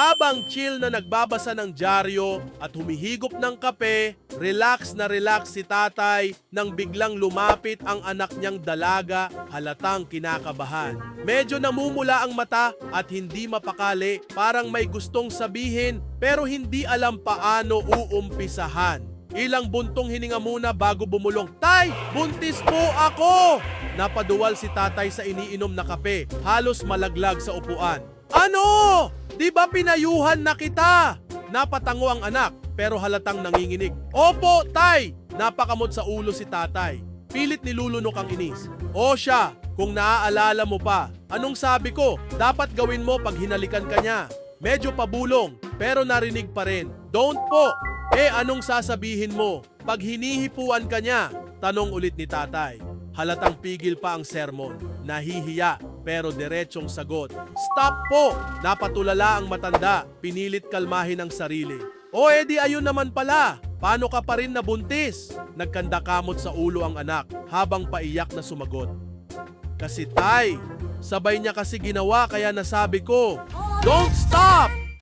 Habang chill na nagbabasa ng dyaryo at humihigop ng kape, relax na relax si tatay nang biglang lumapit ang anak niyang dalaga halatang kinakabahan. Medyo namumula ang mata at hindi mapakali parang may gustong sabihin pero hindi alam paano uumpisahan. Ilang buntong hininga muna bago bumulong, Tay! Buntis po ako! Napaduwal si tatay sa iniinom na kape, halos malaglag sa upuan. Ano? Di ba pinayuhan na kita? Napatango ang anak pero halatang nanginginig. Opo, tay! Napakamot sa ulo si tatay. Pilit nilulunok ang inis. O siya, kung naaalala mo pa, anong sabi ko? Dapat gawin mo pag hinalikan ka niya. Medyo pabulong, pero narinig pa rin. Don't po! Eh anong sasabihin mo? Pag hinihipuan ka niya? Tanong ulit ni tatay. Halatang pigil pa ang sermon. Nahihiya pero diretsong sagot. Stop po! Napatulala ang matanda. Pinilit kalmahin ang sarili. O edi ayun naman pala. Paano ka pa rin nabuntis? Nagkandakamot sa ulo ang anak habang paiyak na sumagot. Kasi tay, sabay niya kasi ginawa kaya nasabi ko, Don't stop!